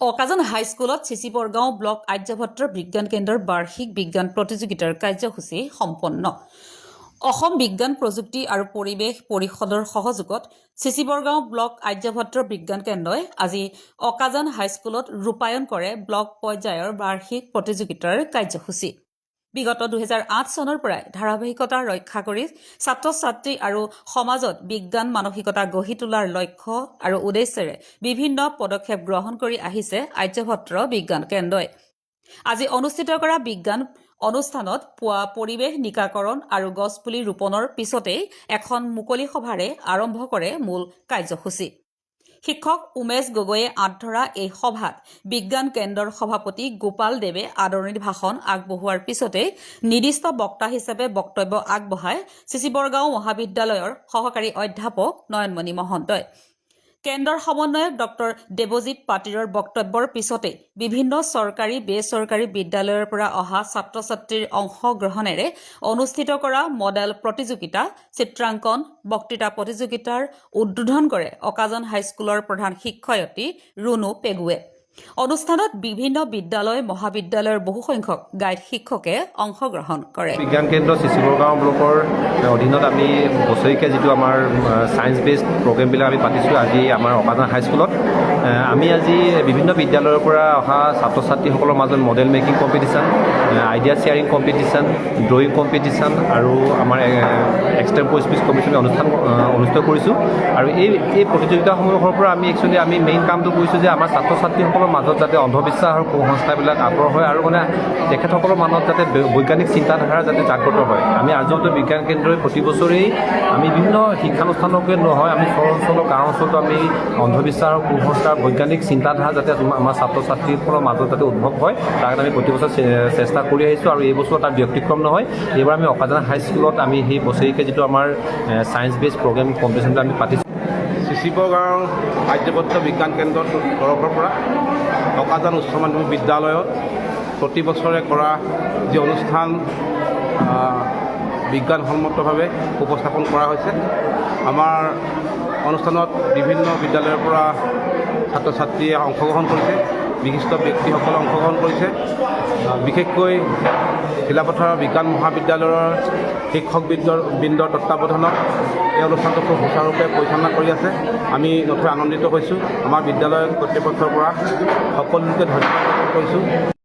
অকাজন হাইস্কুলত CC Borgaon block Aryabhatta বিজ্ঞান কেন্দ্ৰৰ বাৰ্ষিক বিজ্ঞান প্ৰতিযোগিতাৰ কাৰ্যসূচী সম্পন্ন। অসম বিজ্ঞান প্ৰযুক্তি আৰু পৰিৱেশ পৰিষদৰ সহযোগত চিচি বৰগাঁও ব্লক আৰ্যভট্ট বিজ্ঞান কেন্দ্ৰই আজি অকাজন হাইস্কুলত ৰূপায়ণ কৰে ব্লক পৰ্যায়ৰ বাৰ্ষিক প্ৰতিযোগিতাৰ কাৰ্যসূচী। বিগত দুহেজাৰ আঠ চনৰ পৰাই ধাৰাবাহিকতা ৰক্ষা কৰি ছাত্ৰ ছাত্ৰী আৰু সমাজত বিজ্ঞান মানসিকতা গঢ়ি তোলাৰ লক্ষ্য আৰু উদ্দেশ্যেৰে বিভিন্ন পদক্ষেপ গ্ৰহণ কৰি আহিছে আৰ্যভট্ট বিজ্ঞান কেন্দ্ৰই। আজি অনুষ্ঠিত কৰা বিজ্ঞান অনুষ্ঠানত পুৱা পৰিৱেশ নিকাকৰণ আৰু গছপুলি ৰোপণৰ পিছতেই এখন মুকলি সভাৰে আৰম্ভ কৰে মূল কাৰ্যসূচী। শিক্ষক উমেশ গগৈয়ে আঁত ধৰা এই সভাত বিজ্ঞান কেন্দ্ৰৰ সভাপতি গোপাল দেৱে আদৰণি ভাষণ আগবঢ়োৱাৰ পিছতে নিৰ্দিষ্ট বক্তা হিচাপে বক্তব্য আগবঢ়ায় চিচিবৰগাঁও মহাবিদ্যালয়ৰ সহকাৰী অধ্যাপক নয়নমণি মহন্তই। কেন্দ্ৰৰ সমন্বয়ক ডক্টৰ দেৱজিৎ পাটিৰৰ বক্তব্যৰ পিছতে বিভিন্ন চৰকাৰী বেচৰকাৰী বিদ্যালয়ৰ পৰা অহা ছাত্ৰ ছাত্ৰীৰ অংশগ্ৰহণেৰে অনুষ্ঠিত কৰা মডেল প্ৰতিযোগিতা চিত্ৰাংকন বক্তৃতা প্ৰতিযোগিতাৰ উদ্বোধন কৰে অকাজন হাইস্কুলৰ প্ৰধান শিক্ষয়িত্ৰী ৰুণু পেগুৱে। অনুষ্ঠানত বিভিন্ন বিদ্যালয় মহাবিদ্যালয়ৰ বহুসংখ্যক গাইড শিক্ষকে অংশগ্ৰহণ কৰে। বিজ্ঞান কেন্দ্ৰ চিচিবৰগাঁও ব্লকৰ অধীনত আমি বছৰেকীয়া যিটো আমাৰ ছায়েন্স বেছড প্ৰগ্ৰেমবিলাক আমি পাতিছোঁ আজি আমাৰ অকাজান হাইস্কুলত আমি আজি বিভিন্ন বিদ্যালয়ৰ পৰা অহা ছাত্ৰ ছাত্ৰীসকলৰ মাজত model making competition idea sharing competition drawing competition আৰু আমাৰ এক্সটেম্পো স্পীচ কম্পিটিশ্যন অনুষ্ঠান অনুষ্ঠিত কৰিছোঁ। আৰু এই এই প্ৰতিযোগিতাসমূহৰ পৰা আমি একচুৱেলি আমি মেইন কামটো কৰিছোঁ যে আমাৰ ছাত্ৰ ছাত্ৰীসকলৰ মাজত যাতে অন্ধবিশ্বাস আৰু কুসংস্কাৰবিলাক আঁতৰ হয় আৰু মানে তেখেতসকলৰ মনত যাতে বৈজ্ঞানিক চিন্তাধাৰা যাতে জাগ্ৰত হয়। আমি আৰ্যত বিজ্ঞান কেন্দ্ৰই প্ৰতি বছৰেই আমি বিভিন্ন শিক্ষানুষ্ঠানকে নহয়, আমি চহৰ অঞ্চলৰ গাঁও অঞ্চলতো আমি অন্ধবিশ্বাস আৰু কুসংস্কাৰ বৈজ্ঞানিক চিন্তাধাৰা যাতে আমাৰ ছাত্ৰ ছাত্ৰীসকলৰ মাজত যাতে উদ্ভৱ হয়, তাৰ কাৰণে আমি প্ৰতি বছৰ চেষ্টা কৰি আহিছোঁ আৰু এই বছৰ তাৰ ব্যতিক্ৰম নহয়। এইবাৰ আমি অকাজান হাইস্কুলত আমি সেই বছৰেকীয়া যিটো আমাৰ ছায়েন্স বেছ প্ৰগ্ৰেম কম্পিটিশ্যনটো আমি পাতিছোঁ। চিচিবগাঁও আৰ্যভট্ট বিজ্ঞান কেন্দ্ৰৰ তৰফৰ পৰা অকাজান উচ্চ মাধ্যমিক বিদ্যালয়ত প্ৰতি বছৰে কৰা যি অনুষ্ঠান বিজ্ঞানসন্মতভাৱে উপস্থাপন কৰা হৈছে। আমাৰ অনুষ্ঠানত বিভিন্ন বিদ্যালয়ৰ পৰা ছাত্ৰ ছাত্ৰীয়ে অংশগ্ৰহণ কৰিছে, বিশিষ্ট ব্যক্তিসকলে অংশগ্ৰহণ কৰিছে। বিশেষকৈ শিলাপথাৰ বিজ্ঞান মহাবিদ্যালয়ৰ শিক্ষকবৃন্দৰ, বৃন্দৰ তত্বাৱধানত এই অনুষ্ঠানটো খুব সুচাৰুৰূপে পৰিচালনা কৰি আছে। আমি নথৈ আনন্দিত হৈছোঁ। আমাৰ বিদ্যালয়ৰ কৰ্তৃপক্ষৰ পৰা সকলোকে ধন্যবাদ কৰিছোঁ।